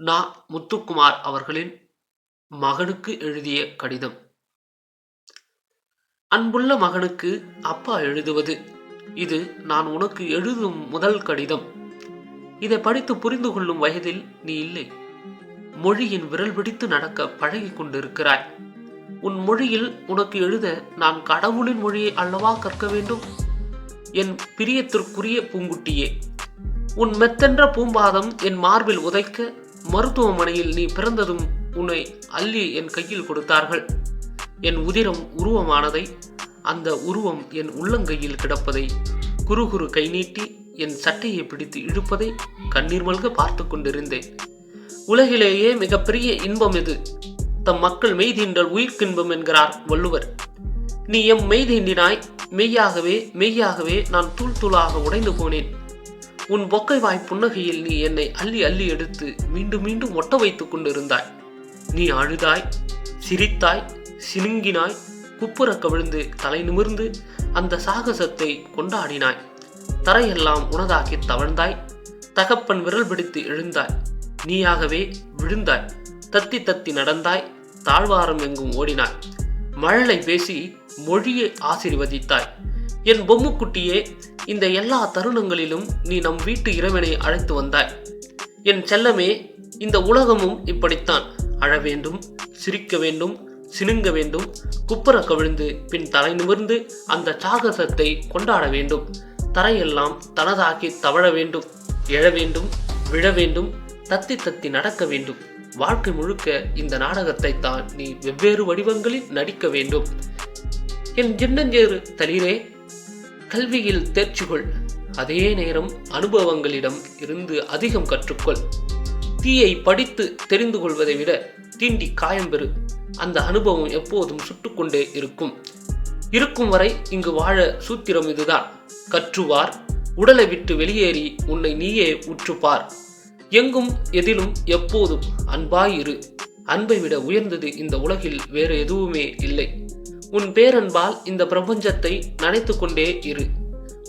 நா முத்துக்குமார் அவர்களின் மகனுக்கு எழுதிய கடிதம். அன்புள்ள மகனுக்கு அப்பா எழுதுவது. இது நான் உனக்கு எழுதும் முதல் கடிதம். இதை படித்து புரிந்து கொள்ளும் வயதில் நீ இல்லை. மொழியின் விரல் பிடித்து நடக்க பழகி கொண்டிருக்கிறாய். உன் மொழியில் உனக்கு எழுத நான் கடவுளின் மொழியை அல்லவா கற்க வேண்டும்? என் பிரியத்திற்குரிய பூங்குட்டியே உன் மெத்தென்ற பூம்பாதம் என் மார்பில் உதைக்க மருத்துவமனையில் நீ பிறந்ததும் உன்னை அள்ளி என் கையில் கொடுத்தார்கள். என் உதிரம் உருவமானதை அந்த உருவம் என் உள்ளங்கையில் கிடப்பதை குறு குறு கை நீட்டி என் சட்டையை பிடித்து இழுப்பதை கண்ணீர் மல்க பார்த்து கொண்டிருந்தேன். உலகிலேயே மிகப்பெரிய இன்பம் இது. தம் மக்கள் மெய்தீண்டல் உயிர்க்கின்பம் என்கிறார் வள்ளுவர். நீ எம் மெய்தீண்டினாய் மெய்யாகவே மெய்யாகவே நான் தூள் தூளாக உடைந்து போனேன். உன் பொக்கை வாய் புன்னகையில் நீ என்னை அள்ளி அள்ளி எடுத்து மீண்டும் மீண்டும் ஒட்ட வைத்துக் கொண்டிருந்தாய். நீ அழுதாய் சிரித்தாய் சினுங்கினாய் குப்புற கவிழ்ந்து தலை நிமிர்ந்து அந்த சாகசத்தை கொண்டாடினாய். தரையெல்லாம் உனதாக்கி தவழ்ந்தாய் தகப்பன் விரல் பிடித்து எழுந்தாய். நீயாகவே விழுந்தாய் தத்தி தத்தி நடந்தாய் தாழ்வாரம் எங்கும் ஓடினாய். மழலை பேசி மொழியை ஆசீர்வதித்தாய். என் பொம்முக்குட்டியே இந்த எல்லா தருணங்களிலும் நீ நம் வீட்டு இறைவனை அழைத்து வந்தாய். என் செல்லமே இந்த உலகமும் இப்படித்தான். அழ வேண்டும் சிரிக்க வேண்டும் சினுங்க வேண்டும் குப்புற கவிழ்ந்து பின் தலை நிமிர்ந்து அந்த சாகசத்தை கொண்டாட வேண்டும். தரையெல்லாம் தனதாக்கி தவழ வேண்டும் எழ வேண்டும் விழ வேண்டும் தத்தி தத்தி நடக்க வேண்டும். வாழ்க்கை முழுக்க இந்த நாடகத்தை தான் நீ வெவ்வேறு வடிவங்களில் நடிக்க வேண்டும். என் சின்னஞ்சேறு தளிரே கல்வியில் தேர்ச்சி கொள். அதே நேரம் அனுபவங்களிடம் இருந்து அதிகம் கற்றுக்கொள். தீயை படித்து தெரிந்து கொள்வதை விட தீண்டி காயம் பெறு. அந்த அனுபவம் எப்போதும் சுட்டுக்கொண்டே இருக்கும். இருக்கும் வரை இங்கு வாழ சூத்திரம் இதுதான். கற்றுவார் உடலை விட்டு வெளியேறி உன்னை நீயே உற்றுப்பார். எங்கும் எதிலும் எப்போதும் அன்பாய் இரு. அன்பை விட உயர்ந்தது இந்த உலகில் வேறு எதுவுமே இல்லை. உன் பேரன்பால் இந்த பிரபஞ்சத்தை நனைத்து கொண்டே இரு.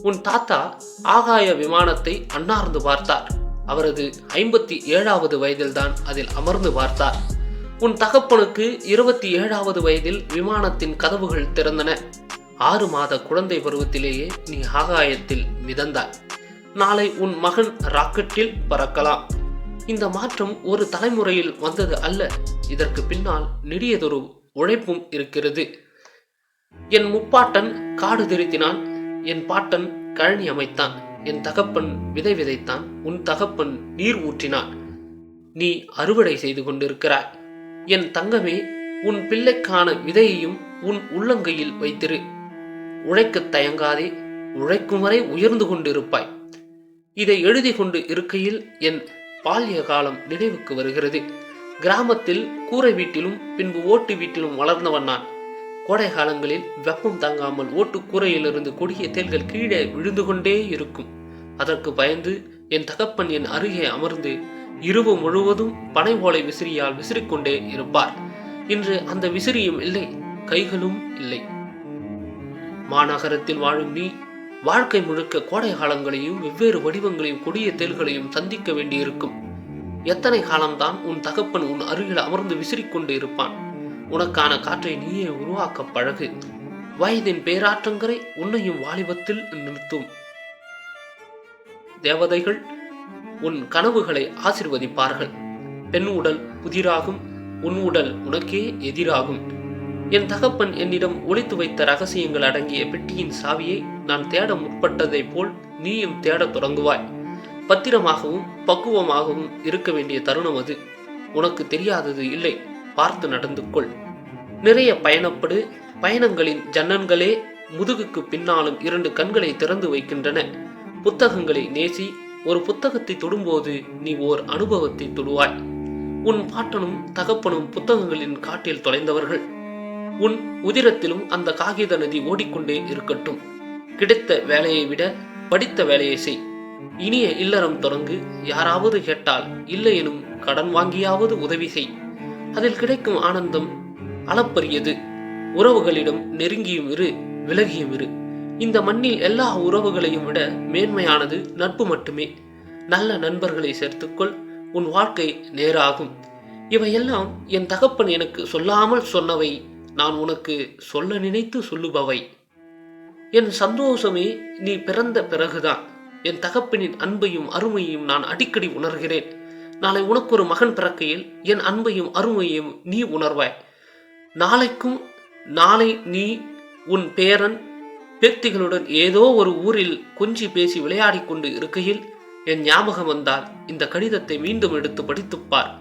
உன் தாத்தா ஆகாய விமானத்தை அன்னார்ந்து பார்த்தார். அவரது ஐம்பத்தி ஏழாவது வயதில்தான் அதில் அமர்ந்து பார்த்தார். உன் தகப்பனுக்கு இருபத்தி ஏழாவது வயதில் விமானத்தின் கதவுகள் திறந்தன. ஆறு மாத குழந்தை பருவத்திலேயே நீ ஆகாயத்தில் மிதந்தாய். நாளை உன் மகன் ராக்கெட்டில் பறக்கலாம். இந்த மாற்றம் ஒரு தலைமுறையில் வந்தது அல்ல. இதற்கு பின்னால் நெடியதொரு உழைப்பும் இருக்கிறது. என் முப்பாட்டன் காடு திருத்தினான் என் பாட்டன் கழனி அமைத்தான் என் தகப்பன் விதை விதைத்தான் உன் தகப்பன் நீர் ஊற்றினான். நீ அறுவடை செய்து கொண்டிருக்கிறாய். என் தங்கமே உன் பிள்ளைக்கான விதையையும் உன் உள்ளங்கையில் வைத்திரு. உழைக்கத் தயங்காதே உழைக்கும் வரை உயர்ந்து கொண்டிருப்பாய். இதை எழுதி கொண்டு இருக்கையில் என் பால்ய காலம் நினைவுக்கு வருகிறது. கிராமத்தில் கூரை வீட்டிலும் பின்பு ஓட்டு வீட்டிலும் வளர்ந்தவன் நான். கோடை காலங்களில் வெப்பம் தாங்காமல் ஓட்டுக்கூரையிலிருந்து கொடிய தேல்கள் கீழே விழுந்து கொண்டே இருக்கும். அதற்கு பயந்து என் தகப்பன் என் அருகே அமர்ந்து இரவு முழுவதும் பனை ஓலை விசிறியால் விசிறிக்கொண்டே இருப்பார். இன்று அந்த விசிறியும் இல்லை கைகளும் இல்லை. மாநகரத்தில் வாழும் நீ வாழ்க்கை முழுக்க கோடை காலங்களையும் வெவ்வேறு வடிவங்களையும் கொடிய தேல்களையும் சந்திக்க வேண்டியிருக்கும். எத்தனை காலம்தான் உன் தகப்பன் உன் அருகில் அமர்ந்து விசிறிக்கொண்டு இருப்பான் உனக்கான காற்றை நீயே உருவாக்க பழகு. வயதின் பேராற்றங்கரை உன்னையும் வாலிபத்தில் நிறுத்தும். தேவதைகள் உன் கனவுகளை ஆசிர்வதிப்பார்கள். பெண் உடல் புதிராகும் உன் உடல் உனக்கே எதிராகும். என் தகப்பன் என்னிடம் ஒளித்து வைத்த ரகசியங்கள் அடங்கிய பெட்டியின் சாவியை நான் தேட முற்பட்டதைப் போல் நீயும் தேடத் தொடங்குவாய். பத்திரமாகவும் பக்குவமாகவும் இருக்க வேண்டிய தருணம் அது. உனக்கு தெரியாதது இல்லை. பார்த்து நடந்து கொள். நிறைய பயணப்படு. பயணங்களின் ஜன்னன்களே முதுகுக்கு பின்னாலும் இரண்டு கண்களை திறந்து வைக்கின்றன. புத்தகங்களை நேசி ஒரு புத்தகத்தை தொடும்போது நீ ஓர் அனுபவத்தை தொடுவாய். உன் பாட்டனும் தகப்பனும் புத்தகங்களின் காட்டில் தொலைந்தவர்கள். உன் உதிரத்திலும் அந்த காகித நதி ஓடிக்கொண்டே இருக்கட்டும். கிடைத்த வேலையை விட படித்த வேலையை செய். இனிய இல்லறம் தொடங்கு. யாராவது கேட்டால் இல்லை எனும் கடன் வாங்கியாவது உதவி செய். அதில் கிடைக்கும் ஆனந்தம் அளப்பரியது. உறவுகளிடம் நெருங்கியும் இரு விலகியும் இரு. இந்த மண்ணில் எல்லா உறவுகளையும் விட மேன்மையானது நட்பு மட்டுமே. நல்ல நண்பர்களை சேர்த்துக்கொள் உன் வாழ்க்கை நேராகும். இவையெல்லாம் என் தகப்பன் எனக்கு சொல்லாமல் சொன்னவை நான் உனக்கு சொல்ல நினைத்து சொல்லுபவை. என் சந்தோஷமே நீ பிறந்த பிறகுதான். என் தகப்பனின் அன்பையும் அருமையும் நான் அடிக்கடி உணர்கிறேன். நாளை உனக்கு ஒரு மகன் பிறக்கையில் என் அன்பையும் அருமையையும் நீ உணர்வாய். நாளைக்கும் நாளை நீ உன் பேரன் பேத்திகளுடன் ஏதோ ஒரு ஊரில் கொஞ்சி பேசி விளையாடி கொண்டு இருக்கையில் என் ஞாபகம் வந்தால் இந்த கடிதத்தை மீண்டும் எடுத்து படித்துப்பார்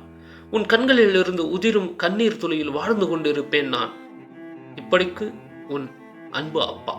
உன் கண்களிலிருந்து உதிரும் கண்ணீர் துளியில் வாழ்ந்து கொண்டிருப்பேன் நான். இப்படிக்கு உன் அன்பு அப்பா.